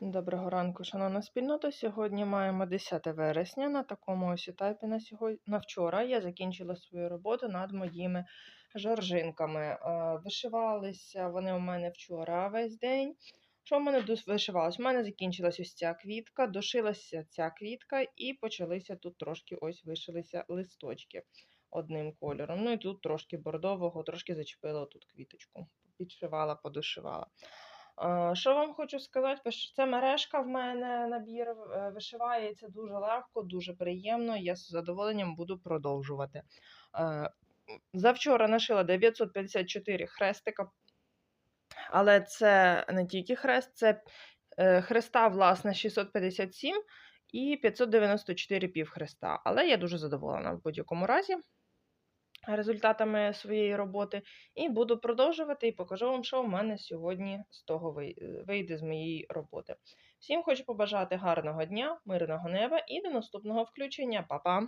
Доброго ранку, шановна спільнота. Сьогодні маємо 10 вересня. На такому ось етапі на сьогодні на вчора я закінчила свою роботу над моїми жоржинками. Е, Вишивалися вони у мене вчора весь день. Що в мене вишивалось? У мене закінчилась ось ця квітка, дошилася ця квітка, і почалися тут трошки ось вишилися листочки одним кольором. Ну і тут трошки бордового, трошки зачепила тут квіточку. Підшивала, подошивала. Е, Що вам хочу сказати? Це мережка в мене набір е, вишивається дуже легко, дуже приємно. Я з задоволенням буду продовжувати. Е, Завчора нашила 954 хрестика, але це не тільки хрест, це хреста, власне, 657 і 594 півхреста. Але я дуже задоволена в будь-якому разі результатами своєї роботи. І буду продовжувати і покажу вам, що в мене сьогодні з того е, вийде з моєї роботи. Всім хочу побажати гарного дня, мирного неба і до наступного включення. Па-па!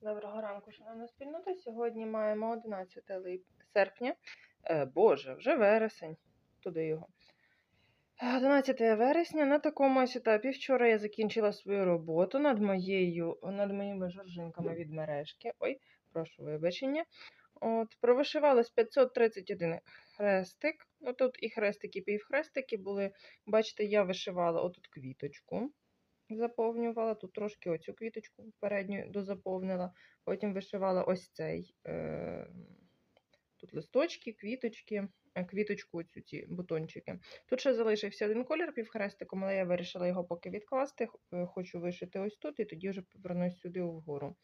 Доброго ранку, шановна спільнота. Сьогодні маємо 11 лип... серпня. Е, Боже, вже вересень. Туди його. 11 вересня на такому ось етапі. Вчора я закінчила свою роботу над моєю, над моїми жоржинками від мережки. Ой, прошу вибачення. От, провишивалось 531 хрестик. Ну, тут і хрестики, і півхрестики були. Бачите, я вишивала отут квіточку, заповнювала, тут трошки оцю квіточку передню дозаповнила. Потім вишивала ось цей. Е- тут листочки, квіточки, е, квіточку, оцю ці бутончики. Тут ще залишився один колір півхрестиком, але я вирішила його поки відкласти. Е, Хочу вишити ось тут і тоді вже повернусь сюди вгору.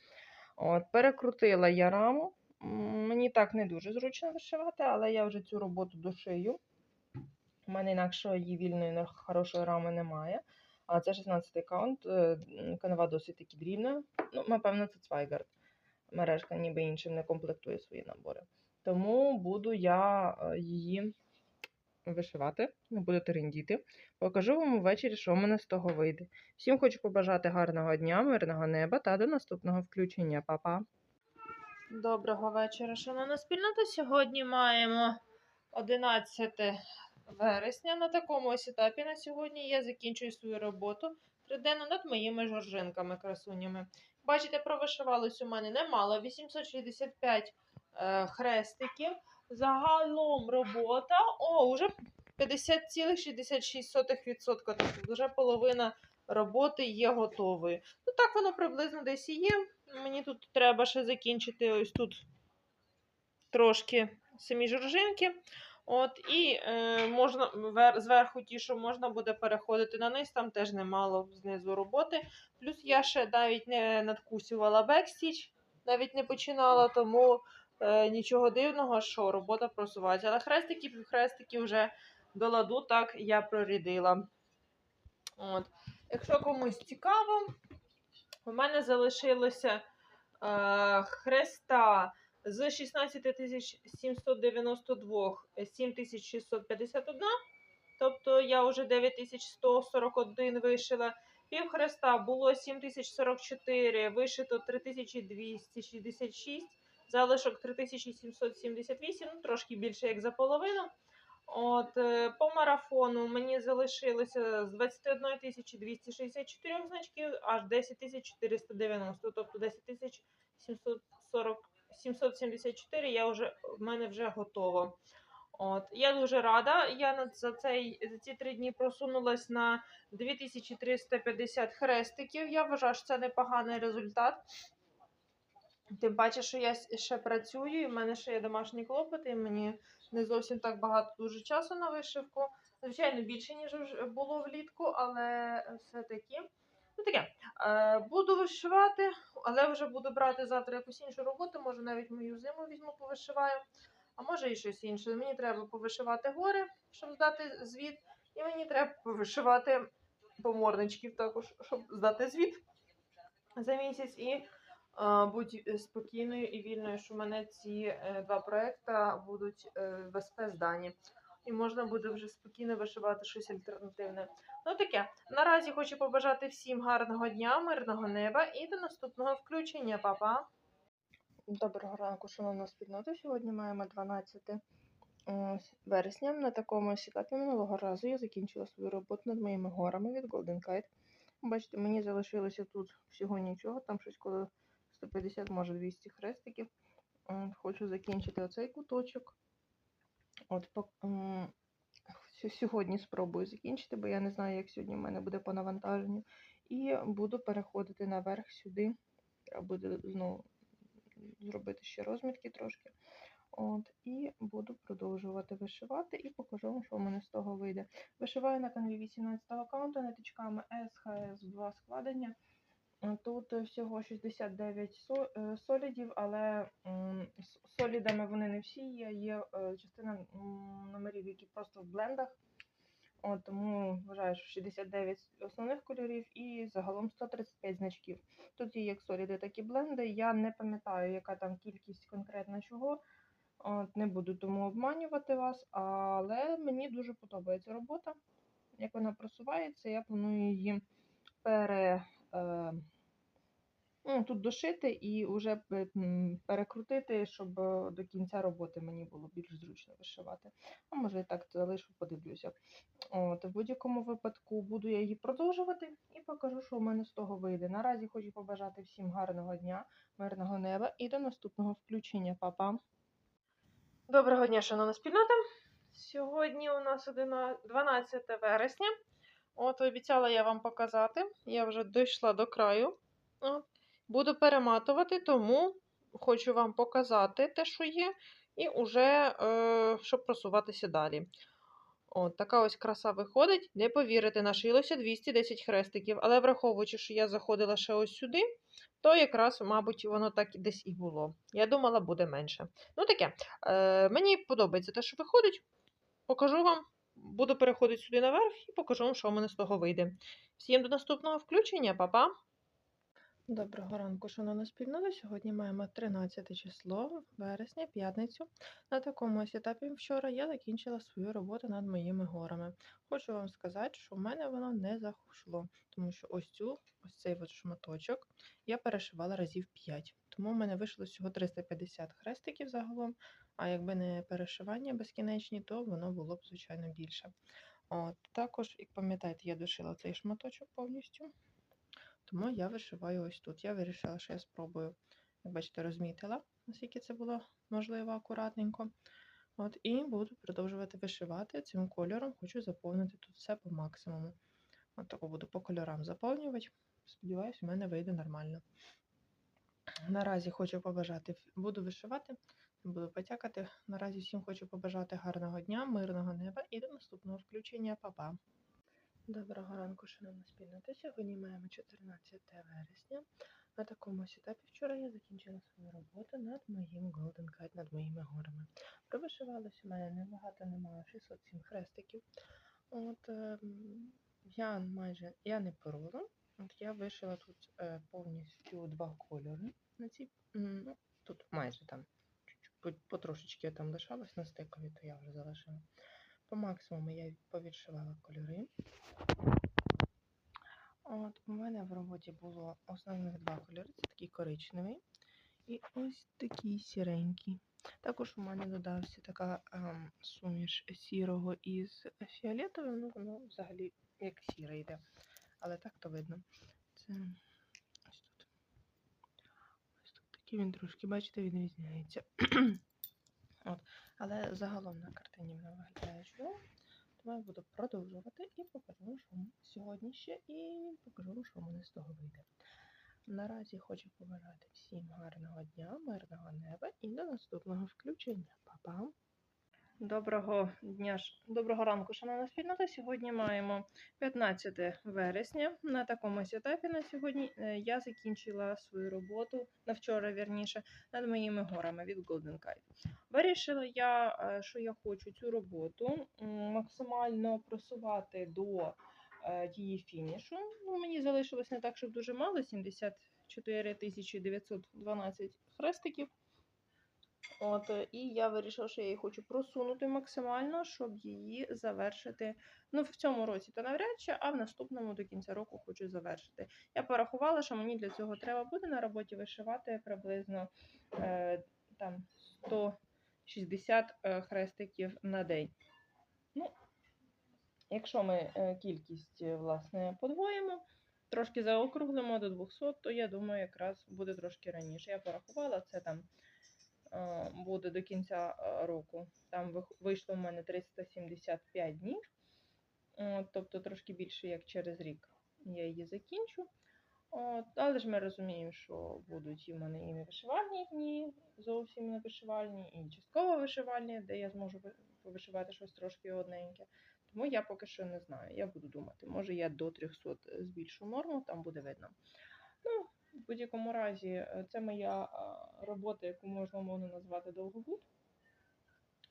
От, перекрутила я раму. Мені так не дуже зручно вишивати, але я вже цю роботу дошию. У мене інакше її вільної хорошої рами немає. А це 16 каунт. е, м, Канава досить таки дрібна. Ну, напевно, це Цвайгард. Мережка ніби іншим не комплектує свої набори. Тому буду я е, її вишивати, не буду терендіти. Покажу вам увечері, що в мене з того вийде. Всім хочу побажати гарного дня, мирного неба та до наступного включення. Па-па! Доброго вечора, шановна спільнота. Сьогодні маємо 11 вересня. На такому ось етапі на сьогодні я закінчую свою роботу триденно над моїми жоржинками красунями. Бачите, провишивалось у мене немало 865 е, хрестиків. Загалом робота о, вже 50,66%. Тобто вже половина роботи є готовою. Ну так воно приблизно десь і є. Мені тут треба ще закінчити ось тут трошки самі жоржинки. От, і е, можна вер, зверху ті, що можна буде переходити на низ, там теж немало знизу роботи. Плюс я ще навіть не надкусювала бекстіч, навіть не починала, тому е, нічого дивного, що робота просувається. Але хрестики, півхрестики вже до ладу так я прорядила. От. Якщо комусь цікаво, у мене залишилося е, хреста з 16792 7651. Тобто я вже 9141 вишила. Пів хреста було 7044, вишито 3266, залишок 3778, ну трошки більше як за половину. От, е, по марафону мені залишилося з 21 264 значків аж 10 490, тобто 10 740, 774 я вже, в мене вже готово. От, я дуже рада. Я за, цей, за ці три дні просунулась на 2350 хрестиків. Я вважаю, що це непоганий результат. Тим паче, що я ще працюю, і в мене ще є домашні клопоти, і мені не зовсім так багато дуже часу на вишивку. Звичайно, більше, ніж було влітку, але все-таки. Ну таке. Е, буду вишивати, але вже буду брати завтра якусь іншу роботу. Може, навіть мою зиму візьму, повишиваю, а може і щось інше. Мені треба повишивати гори, щоб здати звіт, і мені треба повишивати поморничків також, щоб здати звіт за місяць. І будь е, спокійною і вільною, що в мене ці е, два проекти будуть е, в СП здані. І можна буде вже спокійно вишивати щось альтернативне. Ну таке. Наразі хочу побажати всім гарного дня, мирного неба і до наступного включення. Па-па! Доброго ранку, шановна спільнота. Сьогодні маємо 12 е, вересня на такому сітапі минулого разу я закінчила свою роботу над моїми горами від Golden Kite. Бачите, мені залишилося тут всього нічого, там щось коло 150, може 200 хрестиків. Хочу закінчити оцей куточок. От, сьогодні спробую закінчити, бо я не знаю, як сьогодні в мене буде по навантаженню. І буду переходити наверх сюди. Треба буде знову зробити ще розмітки трошки. От, і буду продовжувати вишивати і покажу вам, що в мене з того вийде. Вишиваю на канві 18 аккаунту ниточками SHS 2 складення. Е, Тут всього 69 е, солідів, але солідами вони не всі є. Є е, частина номерів, які просто в блендах. От, тому вважаю, що 69 основних кольорів і загалом 135 значків. Тут є як соліди, так і бленди. Я не пам'ятаю, яка там кількість конкретно чого. От, не буду тому обманювати вас, але мені дуже подобається робота. Як вона просувається, я планую її пере, е, ну, тут дошити і вже перекрутити, щоб е, до кінця роботи мені було більш зручно вишивати. А може так залишу, подивлюся. От, в будь-якому випадку буду я її продовжувати і покажу, що в мене з того вийде. Наразі хочу побажати всім гарного дня, мирного неба і до наступного включення. Па-па! Доброго дня, шановна спільнота. Сьогодні у нас 12 вересня. От обіцяла я вам показати. Я вже дійшла до краю. От. Буду перематувати, тому хочу вам показати те, що є, і вже е, щоб просуватися далі. От, така ось краса виходить. Не повірите, нашилося 210 хрестиків, але враховуючи, що я заходила ще ось сюди, то якраз, мабуть, воно так десь і було. Я думала, буде менше. Ну таке, е, мені подобається те, що виходить. Покажу вам. Буду переходити сюди наверх і покажу вам, що в мене з того вийде. Всім до наступного включення, Па-па! Доброго ранку, шановна спільнота. Сьогодні маємо 13 число вересня, п'ятницю. На такому ось етапі вчора я закінчила свою роботу над моїми горами. Хочу вам сказати, що в мене воно не захошло, тому що ось цю, ось цей от шматочок я перешивала разів 5. Тому в мене вийшло всього 350 хрестиків загалом. А якби не перешивання безкінечні, то воно було б, звичайно, більше. От, також, як пам'ятаєте, я дошила цей шматочок повністю. Тому я вишиваю ось тут. Я вирішила, що я спробую, як бачите, розмітила, наскільки це було можливо акуратненько. От, і буду продовжувати вишивати цим кольором. Хочу заповнити тут все по максимуму. От тако буду по кольорам заповнювати. Сподіваюсь, у мене вийде нормально. Наразі хочу побажати, буду вишивати, не буду потякати. Наразі всім хочу побажати гарного дня, мирного неба і до наступного включення. Па-па! Доброго ранку, шановна спільнота. Сьогодні маємо 14 вересня. На такому ось етапі вчора я закінчила свою роботу над моїм Golden Kite, над моїми горами. Провишивалось у мене небагато, немає 607 хрестиків. От ем, я майже я не порвала. От я вишила тут е, повністю два кольори. На ці, ну, тут майже там потрошечки там лишалось на стикові, то я вже залишила. По максимуму я повідшивала кольори. От, у мене в роботі було основних два кольори. Це такий коричневий і ось такий сіренький. Також у мене додався така ем, суміш сірого із фіолетовим. Ну, воно взагалі як сіре йде. Але так то видно. Це ось тут. Ось тут такий він трошки, бачите, відрізняється. Але загалом на картині вона виглядає чудово. Тому я буду продовжувати і покажу, що сьогодні ще, і покажу, що мене з того вийде. Наразі хочу побажати всім гарного дня, мирного неба і до наступного включення. Па-па! Доброго дня, доброго ранку, шановна спільнота. Сьогодні маємо 15 вересня. На такому ось етапі на сьогодні е, я закінчила свою роботу на вчора, вірніше, над моїми горами від Golden Kite. Вирішила я, е, що я хочу цю роботу максимально просувати до е, її фінішу. Ну, мені залишилось не так, щоб дуже мало 74 912 хрестиків. От, е, і я вирішила, що я її хочу просунути максимально, щоб її завершити. Ну, в цьому році то навряд чи, а в наступному до кінця року хочу завершити. Я порахувала, що мені для цього треба буде на роботі вишивати приблизно е, там 100 60 е, хрестиків на день. Ну, якщо ми е, кількість власне подвоїмо, трошки заокруглимо до 200, то я думаю, якраз буде трошки раніше. Я порахувала, це там буде до кінця е, року. Там вийшло в мене 375 днів, тобто трошки більше, як через рік я її закінчу. От, але ж ми розуміємо, що будуть і в мене і не вишивальні дні, зовсім не вишивальні, і частково вишивальні, де я зможу ви- повишивати щось трошки одненьке. Тому я поки що не знаю. Я буду думати, може я до 300 збільшу норму, там буде видно. В будь-якому разі, е, це моя робота, яку можна умовно назвати довгобуд.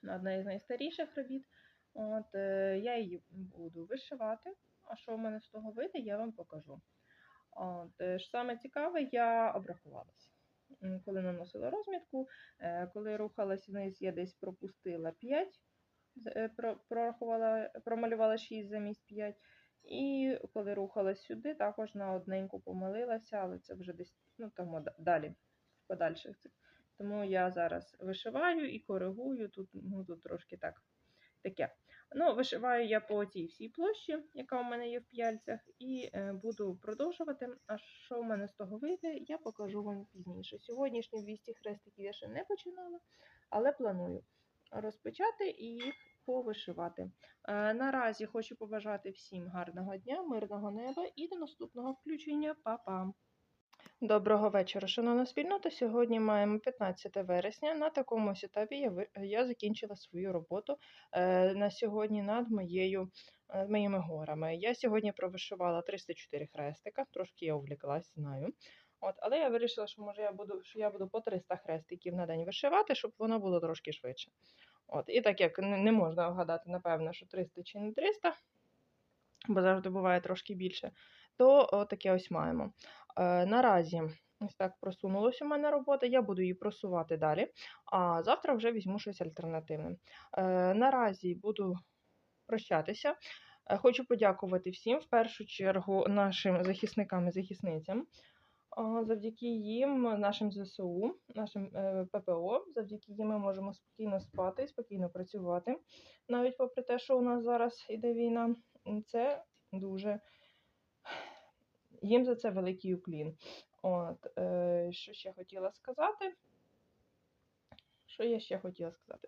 Одна із найстаріших робіт. От, е, я її буду вишивати. А що в мене з того вийде, я вам покажу. От, е, ж саме цікаве, я обрахувалася. Коли наносила розмітку, е, коли рухалась вниз, я десь пропустила 5, прорахувала, промалювала 6 замість 5. І коли рухалась сюди, також на одненьку помилилася, але це вже десь ну, там, далі, в подальших. Тому я зараз вишиваю і коригую. Тут, ну, тут трошки так таке. Ну, вишиваю я по цій всій площі, яка у мене є в п'яльцях, і е, буду продовжувати. А що в мене з того вийде, я покажу вам пізніше. Сьогоднішні 200 хрестиків я ще не починала, але планую розпочати і їх повишивати. Е, наразі хочу побажати всім гарного дня, мирного неба і до наступного включення. Па-па! Доброго вечора, шановна спільнота. Сьогодні маємо 15 вересня. На такому етапі я, я закінчила свою роботу е, на сьогодні над моєю, е, моїми горами. Я сьогодні провишивала 304 хрестика, трошки я увліклась, знаю. От, але я вирішила, що може я буду, що я буду по 300 хрестиків на день вишивати, щоб воно було трошки швидше. От, і так як не, можна вгадати, напевно, що 300 чи не 300, бо завжди буває трошки більше, то таке ось маємо. Е, наразі ось так просунулася у мене робота, я буду її просувати далі, а завтра вже візьму щось альтернативне. Е, наразі буду прощатися. Е, Хочу подякувати всім, в першу чергу, нашим захисникам і захисницям. Завдяки їм, нашим ЗСУ, нашим е, ППО, завдяки їм ми можемо спокійно спати, спокійно працювати, навіть попри те, що у нас зараз іде війна. Це дуже їм за це великий уклін. От, е, що ще хотіла сказати? Що я ще хотіла сказати?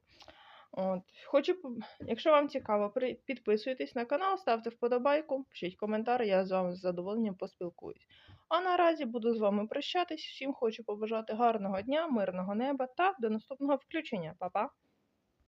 От, хочу, якщо вам цікаво, підписуйтесь на канал, ставте вподобайку, пишіть коментар, я з вами з задоволенням поспілкуюсь. А наразі буду з вами прощатись. Всім хочу побажати гарного дня, мирного неба та до наступного включення. Па-па!